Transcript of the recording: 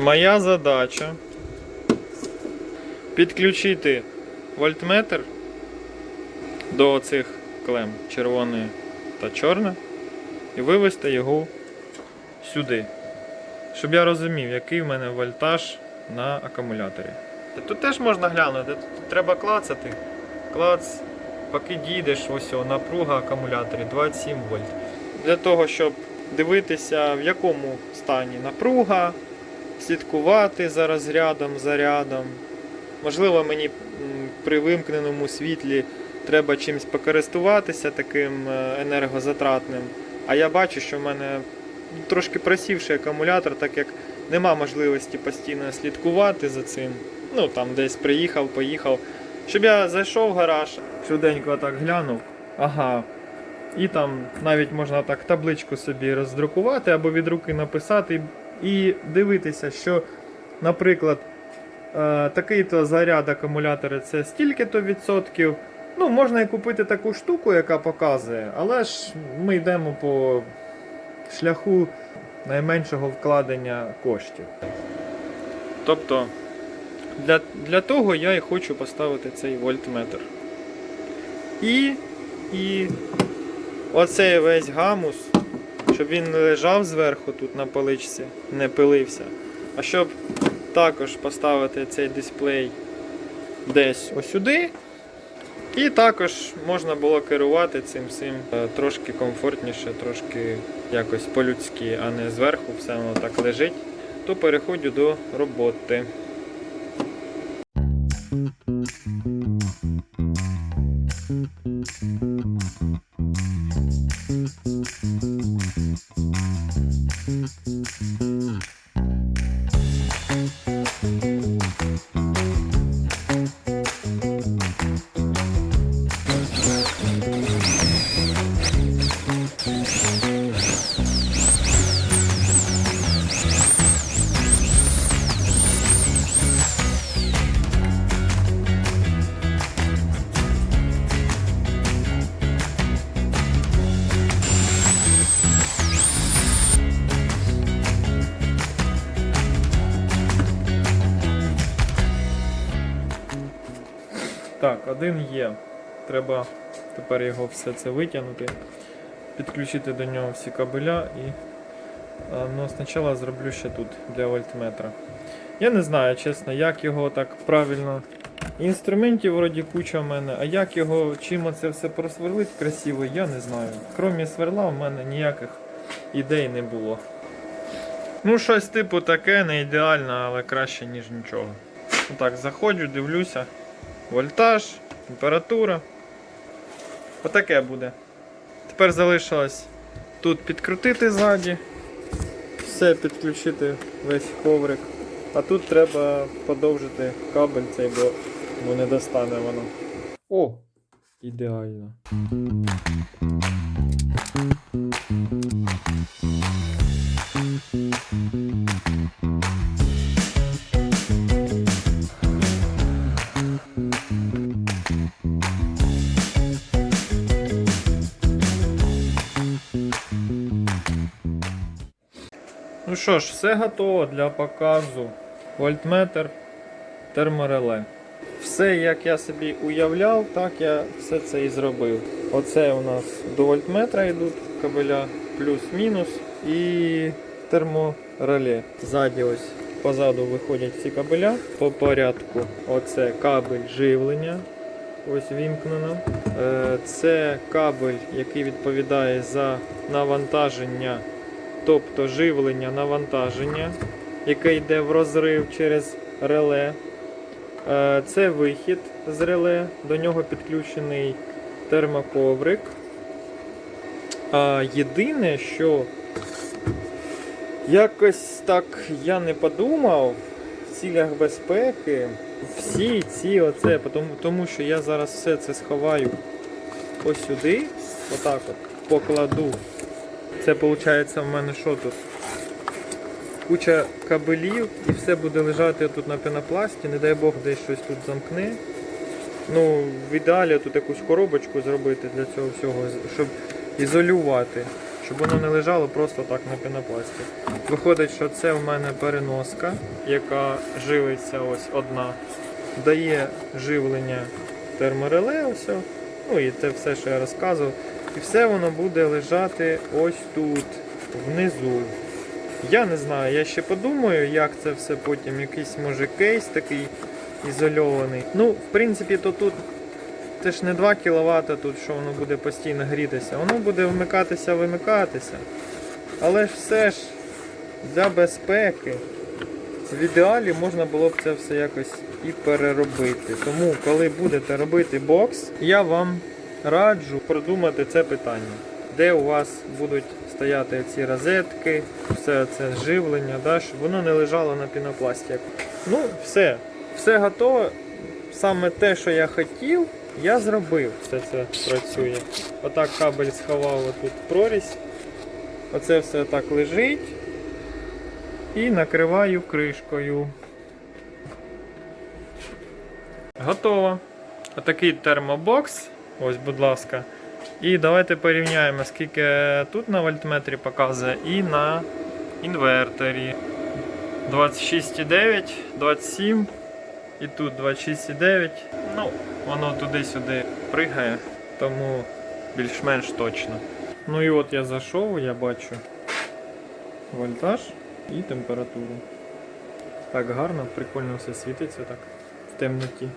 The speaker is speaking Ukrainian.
Моя задача підключити вольтметр до цих клем червоної та чорна і вивести його сюди. Щоб я розумів, який в мене вольтаж на акумуляторі. Тут теж можна глянути, тут треба клацати. Клац, поки дійдеш, ось о, напруга акумуляторі 27 вольт. Для того, щоб дивитися, в якому стані напруга, слідкувати за розрядом, зарядом. Можливо, мені при вимкненому світлі треба чимось покористуватися таким е, енергозатратним. А я бачу, що в мене трошки просівший акумулятор, так як нема можливості постійно слідкувати за цим. Ну там десь приїхав, поїхав. Щоб я зайшов в гараж, швиденько так глянув. Ага. І там навіть можна так табличку собі роздрукувати або від руки написати і дивитися, що, наприклад, е, такий-то заряд акумулятора це стільки-то відсотків. Ну, можна і купити таку штуку, яка показує, але ж ми йдемо по шляху найменшого вкладення коштів. Тобто, для, для того я і хочу поставити цей вольтметр. І, і оцей весь гамус, щоб він не лежав зверху тут на поличці, не пилився. А щоб також поставити цей дисплей десь осюди. І також можна було керувати цим всім е, трошки комфортніше, трошки якось по-людськи, а не зверху все воно так лежить. То переходжу до роботи. Bye. Так, один є. Треба тепер його все це витягнути, підключити до нього всі кабеля і ну, спочатку зроблю ще тут для вольтметра. Я не знаю, чесно, як його так правильно. Інструментів вроді куча в мене, а як його, чим оце все просверлить красиво, я не знаю. Крім сверла, в мене ніяких ідей не було. Ну, щось типу таке, не ідеально, але краще, ніж нічого. Так, заходжу, дивлюся. Вольтаж, температура. Отаке буде. Тепер залишилось тут підкрутити ззаді, все підключити весь коврик. А тут треба подовжити кабель цей, бо, бо не достане воно. О! Ідеально. Що ж, все готово для показу. Вольтметр, термореле. Все, як я собі уявляв, так я все це і зробив. Оце у нас до вольтметра йдуть кабеля плюс-мінус і термореле. Ззаді ось позаду виходять ці кабеля по порядку. Оце кабель живлення. Ось вімкнено. Е, Це кабель, який відповідає за навантаження тобто живлення навантаження, яке йде в розрив через реле. Е, Це вихід з реле, до нього підключений термоковрик. А Єдине, що якось так я не подумав в цілях безпеки. Всі ці оце, тому, тому що я зараз все це сховаю ось сюди, отак от покладу. Це виходить в мене що тут? Куча кабелів і все буде лежати тут на пенопласті, не дай Бог десь щось тут замкне. Ну, в ідеалі тут якусь коробочку зробити для цього всього, щоб ізолювати, щоб воно не лежало просто так на пінопласті. Виходить, що це в мене переноска, яка живиться ось одна, дає живлення термореле, ось, ну і це все, що я розказував. І все воно буде лежати ось тут, внизу. Я не знаю, я ще подумаю, як це все потім, якийсь може кейс такий ізольований. Ну, в принципі, то тут це ж не 2 кВт тут, що воно буде постійно грітися. Воно буде вмикатися, вимикатися. Але ж все ж для безпеки. В ідеалі можна було б це все якось і переробити. Тому, коли будете робити бокс, я вам раджу продумати це питання. Де у вас будуть стояти ці розетки, все це живлення, да, щоб воно не лежало на пінопласті. Ну, все. Все готово. Саме те, що я хотів, я зробив. Все це працює. Отак кабель сховав отут прорізь. Оце все так лежить. І накриваю кришкою. Готово. Отакий термобокс. Ось, будь ласка. І давайте порівняємо, скільки тут на вольтметрі показує і на інверторі. 26,9, 27 і тут 26,9. Ну, воно туди-сюди пригає, тому більш-менш точно. Ну і от я зайшов, я бачу вольтаж і температуру. Так гарно, прикольно все світиться так в темноті.